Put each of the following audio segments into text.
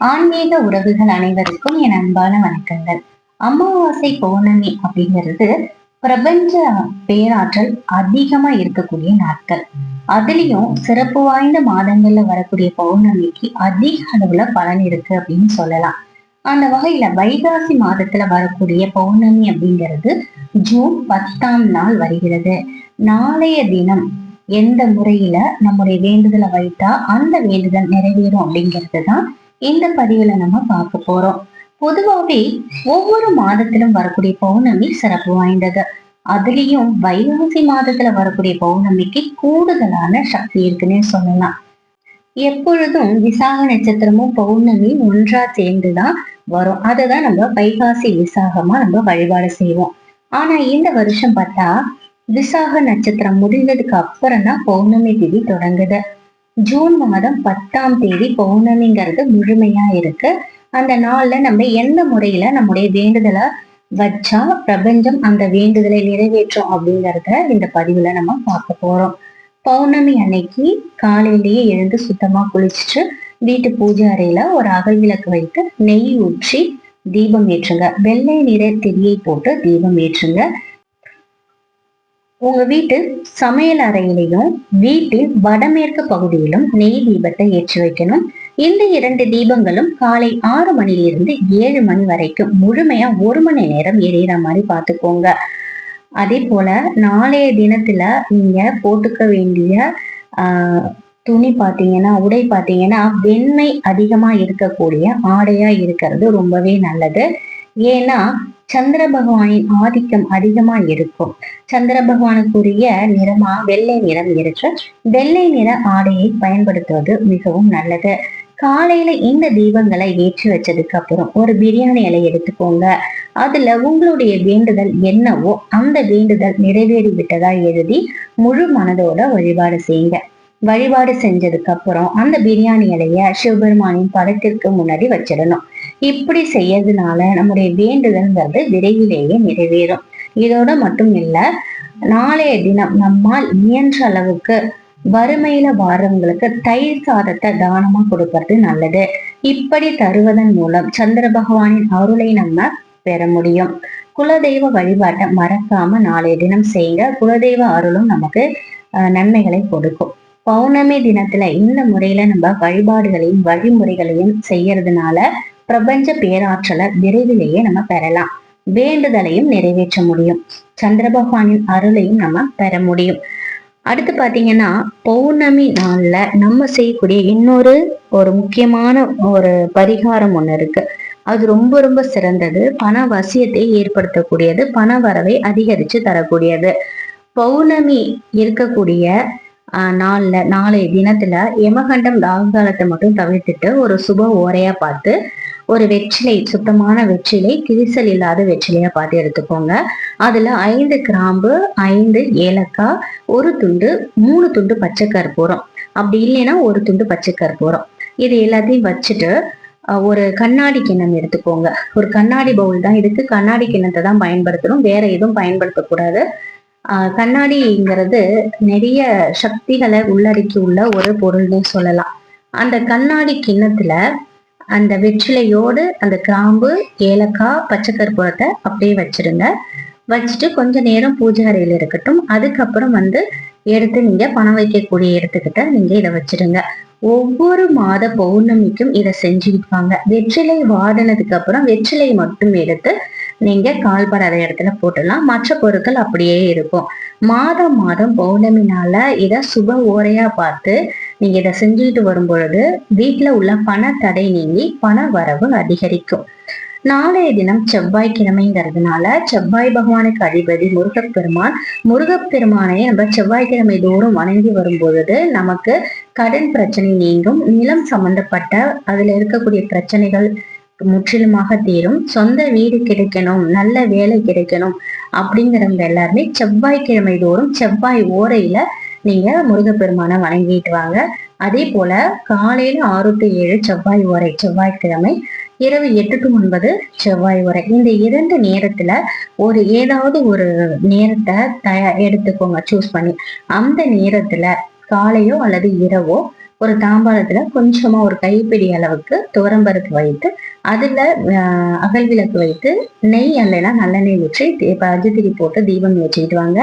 ஆன்மீக உறவுகள் அனைவருக்கும் என் அன்பான வணக்கங்கள். அமாவாசை பௌர்ணமி அப்படிங்கிறது பிரபஞ்ச பேராற்றல் அதிகமா இருக்கக்கூடிய நாட்கள். அதுலயும் சிறப்பு வாய்ந்த மாதங்கள்ல வரக்கூடிய பௌர்ணமிக்கு அதிக அளவுல பலன் இருக்கு அப்படின்னு சொல்லலாம். அந்த வகையில வைகாசி மாதத்துல வரக்கூடிய பௌர்ணமி அப்படிங்கிறது ஜூன் பத்தாம் நாள் வருகிறது. நாளைய தினம் எந்த முறையில நம்முடைய வேண்டுதலை வைத்தா அந்த வேண்டுதல் நிறைவேறும் அப்படிங்கிறது தான் இந்த பதிவுல நம்ம பார்க்க போறோம். பொதுவாகவே ஒவ்வொரு மாதத்திலும் வரக்கூடிய பௌர்ணமி சிறப்பு வாய்ந்தது. அதுலயும் வைகாசி மாதத்துல வரக்கூடிய பௌர்ணமிக்கு கூடுதலான சக்தி இருக்குன்னே சொல்லலாம். எப்பொழுதும் விசாக நட்சத்திரமும் பௌர்ணமி ஒன்றா சேர்ந்துதான் வரும். அததான் நம்ம வைகாசி விசாகமா நம்ம வழிபாடு செய்வோம். ஆனா இந்த வருஷம் பார்த்தா விசாக நட்சத்திரம் முடிந்ததுக்கு அப்புறம் தான் பௌர்ணமி திதி தொடங்குது. ஜூன் மாதம் பத்தாம் தேதி பௌர்ணமிங்கிறது முழுமையா இருக்கு. அந்த நாள்ல நம்ம எந்த முறையில நம்முடைய வேண்டுதலை வச்சா பிரபஞ்சம் அந்த வேண்டுதலை நிறைவேற்றும் அப்படிங்கறத இந்த பதிவுல நம்ம பார்க்க போறோம். பௌர்ணமி அன்னைக்கு காலையிலேயே எழுந்து சுத்தமா குளிச்சுட்டு வீட்டு பூஜை அறையில ஒரு அகல் விளக்கு வைத்து நெய் ஊற்றி தீபம் ஏற்றுங்க. வெள்ளை நிற திரியை போட்டு தீபம் ஏற்றுங்க. உங்க வீட்டு சமையல் அறையிலையும் வீட்டில் வடமேற்கு பகுதியிலும் நெய் தீபத்தை ஏற்றி வைக்கணும். இந்த இரண்டு தீபங்களும் காலை ஆறு மணிலிருந்து ஏழு மணி வரைக்கும் முழுமையா ஒரு மணி நேரம் எரியற மாதிரி பார்த்துக்கோங்க. அதே போல நாளைய தினத்துல நீங்க போட்டுக்க வேண்டிய ஆஹ் துணி பார்த்தீங்கன்னா உடை பார்த்தீங்கன்னா வெண்மை அதிகமா இருக்கக்கூடிய ஆடையா இருக்கிறது ரொம்பவே நல்லது. ஏன்னா சந்திர பகவானின் ஆதிக்கம் அதிகமா இருக்கும். சந்திர பகவானுக்குரிய நிறமா வெள்ளை நிறம் இருக்கு. வெள்ளை நிற ஆடையை பயன்படுத்துவது மிகவும் நல்லது. காலையில இந்த தீபங்களை ஏற்றி வச்சதுக்கு அப்புறம் ஒரு பிரியாணி இலை எடுத்துக்கோங்க. அதுல உங்களுடைய வேண்டுதல் என்னவோ அந்த வேண்டுதல் நிறைவேறி விட்டதா எழுதி முழு மனதோட வழிபாடு செய்யுங்க. வழிபாடு செஞ்சதுக்கு அப்புறம் அந்த பிரியாணி இலைய சிவபெருமானின் படத்திற்கு முன்னாடி வச்சிடணும். இப்படி செய்யறதுனால நம்முடைய வேண்டுதல்ங்கிறது விரைவிலேயே நிறைவேறும். இதோட மட்டும் இல்ல நாளைய தினம் நம்மால் இயன்ற அளவுக்கு வறுமையில வாரவங்களுக்கு தயிர் சாதத்தை தானமா கொடுக்கறது நல்லது. இப்படி தருவதன் மூலம் சந்திர பகவானின் அருளை நம்ம பெற முடியும். குலதெய்வ வழிபாட்டை மறக்காம நாளைய தினம் செய்யுங்க. குலதெய்வ அருளும் நமக்கு நன்மைகளை கொடுக்கும். பௌர்ணமி தினத்துல இந்த முறையில நம்ம வழிபாடுகளையும் வழிமுறைகளையும் செய்யறதுனால பிரபஞ்ச பேராற்றலை விரைவிலேயே நம்ம பெறலாம். வேண்டுதலையும் நிறைவேற்ற முடியும். சந்திர பகவானின் அருளையும் நம்ம பெற முடியும். அடுத்து பாத்தீங்கன்னா பௌர்ணமி நாள்ல நம்ம செய்யக்கூடிய இன்னொரு ஒரு முக்கியமான ஒரு பரிகாரம் ஒண்ணு இருக்கு. அது ரொம்ப ரொம்ப சிறந்தது. பண வசியத்தை ஏற்படுத்தக்கூடியது. பண வரவை அதிகரிச்சு தரக்கூடியது. பௌர்ணமி இருக்கக்கூடிய நாள்ல நாளைய தினத்துல யமகண்டம் ராகுகாலத்தை மட்டும் தவிர்த்துட்டு ஒரு சுப ஓரையா பார்த்து ஒரு வெற்றிலை சுத்தமான வெற்றிலை கிரிசல் இல்லாத வெற்றிலையா பார்த்து எடுத்துக்கோங்க. அதுல ஐந்து கிராம்பு ஐந்து ஏலக்காய் ஒரு துண்டு மூணு துண்டு பச்சை கற்பூரம் அப்படி இல்லைன்னா ஒரு துண்டு பச்சை கற்பூரம் இது எல்லாத்தையும் வச்சுட்டு ஒரு கண்ணாடி கிண்ணம் எடுத்துக்கோங்க. ஒரு கண்ணாடி பவுல் தான். இதுக்கு கண்ணாடி கிண்ணத்தை தான் பயன்படுத்தணும். வேற எதுவும் பயன்படுத்தக்கூடாது. கண்ணாடிங்கிறது நிறைய சக்திகளை உள்ளடக்கி உள்ள ஒரு பொருள்னு சொல்லலாம். அந்த கண்ணாடி கிண்ணத்துல அந்த வெற்றிலையோடு அந்த கிராம்பு ஏலக்காய் பச்சை கற்பூரத்தை அப்படியே வச்சிருங்க. வச்சுட்டு கொஞ்ச நேரம் பூஜை அறையில் இருக்கட்டும். அதுக்கப்புறம் வந்து எடுத்து நீங்க பணம் வைக்கக்கூடிய இடத்துக்கிட்ட நீங்க இதை வச்சிருங்க. ஒவ்வொரு மாத பௌர்ணமிக்கும் இதை செஞ்சுருப்பாங்க. வெற்றிலை வாடினதுக்கு அப்புறம் வெற்றிலை மட்டும் எடுத்து நீங்க கால்படாத இடத்துல போட்டுடலாம். மற்ற பொருட்கள் அப்படியே இருக்கும். மாதம் மாதம் பௌர்ணமினால இத சுப ஓரையா பார்த்து நீங்க இதை செஞ்சுட்டு வரும் பொழுது வீட்டுல உள்ள பண தடை நீங்கி பண வரவு அதிகரிக்கும். நாளைய தினம் செவ்வாய்க்கிழமைங்கிறதுனால செவ்வாய் பகவானுக்கு அதிபதி முருகப்பெருமான். முருகப்பெருமானை நம்ம செவ்வாய்க்கிழமை தோறும் வணங்கி வரும்பொழுது நமக்கு கடன் பிரச்சனை நீங்கும். நிலம் சம்பந்தப்பட்ட அதுல இருக்கக்கூடிய பிரச்சனைகள் முற்றிலுமாக தீரும். சொந்த வீடு கிடைக்கணும் நல்ல வேலை கிடைக்கணும் அப்படிங்கிறவங்க எல்லாருமே செவ்வாய்க்கிழமை தோறும் செவ்வாய் ஓரையில நீங்க முருகப்பெருமானை வணங்கிட்டு வாங்க. அதே போல காலையில ஆறு டு ஏழு செவ்வாய் ஓரை செவ்வாய்க்கிழமை இரவு எட்டு டு ஒன்பது செவ்வாய் உரை இந்த இரண்டு நேரத்துல ஒரு ஏதாவது ஒரு நேரத்தை தயார் எடுத்துக்கோங்க சூஸ் பண்ணி. அந்த நேரத்துல காலையோ அல்லது இரவோ ஒரு தாம்பாளத்துல கொஞ்சமா ஒரு கைப்பிடி அளவுக்கு துவரம்பருப்பு வைத்து அதுல அகல் விளக்கு வைத்து நெய் அல்லைன்னா நல்லெண்ணெய் ஊற்றி பஜ்ஜித்திரி போட்டு தீபம் வச்சுக்கிட்டு வாங்க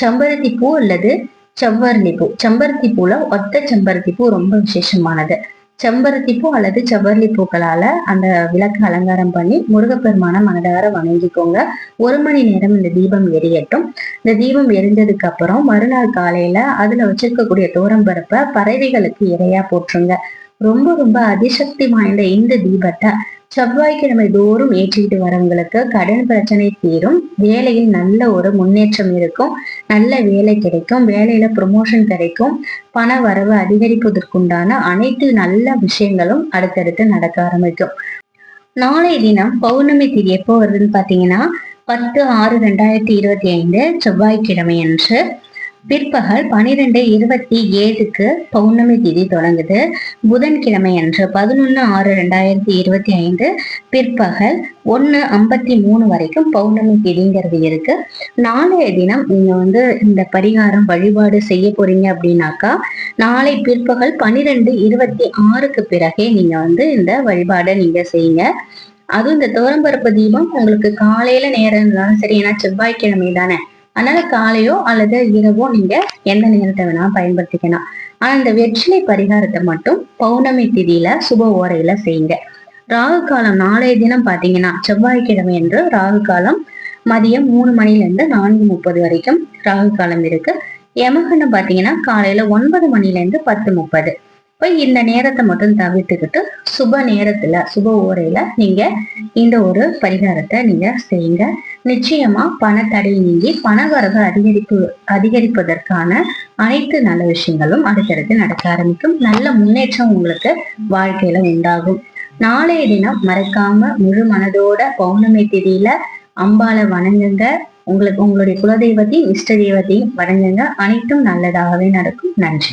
செம்பருத்தி பூ அல்லது செவ்வரளி பூ செம்பருத்தி பூல ஒத்த செம்பருத்தி பூ ரொம்ப விசேஷமானது. செம்பருத்தி பூ அல்லது செவ்வரளி பூக்களால அந்த விளக்கு அலங்காரம் பண்ணி முருகப்பெருமான மனதார வணங்கிக்கோங்க. ஒரு மணி நேரம் இந்த தீபம் எரியட்டும். இந்த தீபம் எரிஞ்சதுக்கு அப்புறம் மறுநாள் காலையில அதுல வச்சிருக்கக்கூடிய தோரம்பருப்பை பறவைகளுக்கு இறையா போட்டுருங்க ரொம்ப ரொம்ப அதிசக்தி வாய்ந்த இந்த தீபத்தை செவ்வாய்க்கிழமை தோறும் ஏற்றிக்கிட்டு வரவங்களுக்கு கடன் பிரச்சனை தீரும். வேலையில் நல்ல ஒரு முன்னேற்றம் இருக்கும். நல்ல வேலை கிடைக்கும். வேலையில ப்ரொமோஷன் கிடைக்கும். பண வரவு அதிகரிப்பதற்குண்டான அனைத்து நல்ல விஷயங்களும் அடுத்தடுத்து நடக்க ஆரம்பிக்கும். நாளைய தினம் பௌர்ணமி திதி எப்போ வருதுன்னு பாத்தீங்கன்னா பத்து ஆறு ரெண்டாயிரத்தி இருபத்தி ஐந்து செவ்வாய்க்கிழமை அன்று பிற்பகல் பனிரெண்டு இருபத்தி ஏழுக்கு பௌர்ணமி திதி தொடங்குது. புதன்கிழமை அன்று பதினொன்று ஆறு ரெண்டாயிரத்தி இருபத்தி ஐந்து பிற்பகல் ஒன்று ஐம்பத்தி மூணு வரைக்கும் பௌர்ணமி திதிங்கிறது இருக்கு. நாளைய தினம் நீங்க வந்து இந்த பரிகாரம் வழிபாடு செய்ய போறீங்க அப்படின்னாக்கா நாளை பிற்பகல் பனிரெண்டு இருபத்தி ஆறுக்கு பிறகே நீங்க வந்து இந்த வழிபாடை நீங்க செய்யுங்க. அதுவும் இந்த துவரம்பருப்பு தீபம் உங்களுக்கு காலையில நேரம் இருந்தாலும் சரி ஏன்னா செவ்வாய்க்கிழமை தானே. அதனால காலையோ அல்லது இரவோ நீங்க எந்த நேரத்தை வேணா பயன்படுத்திக்கலாம். ஆனா இந்த வெற்றிலை பரிகாரத்தை மட்டும் பௌர்ணமி திதியில சுப ஓரையில செய்யுங்க. ராகு காலம் நாளைய தினம் பாத்தீங்கன்னா செவ்வாய்க்கிழமை என்று ராகு காலம் மதியம் மூணு மணில இருந்து நான்கு முப்பது வரைக்கும் ராகு காலம் இருக்கு. யமகண்டம் பாத்தீங்கன்னா காலையில ஒன்பது மணில இருந்து பத்து முப்பது. இப்போ இந்த நேரத்தை மட்டும் தவிர்த்துக்கிட்டு சுப நேரத்துல சுப ஓரையில நீங்க இந்த ஒரு பரிகாரத்தை நீங்க செய்யுங்க. நிச்சயமா பணத்தடை நீங்கி பணவரவு அதிகரிப்பு அதிகரிப்பதற்கான அனைத்து நல்ல விஷயங்களும் அடுத்தடுத்து நடக்க ஆரம்பிக்கும். நல்ல முன்னேற்றம் உங்களுக்கு வாழ்க்கையில உண்டாகும். நாளைய தினம் மறக்காம முழு மனதோட பௌர்ணமி திதியில அம்பால வணங்குங்க. உங்களுக்கு உங்களுடைய குலதெய்வத்தையும் இஷ்ட தெய்வத்தையும் வணங்குங்க. அனைத்தும் நல்லதாகவே நடக்கும். நன்றி.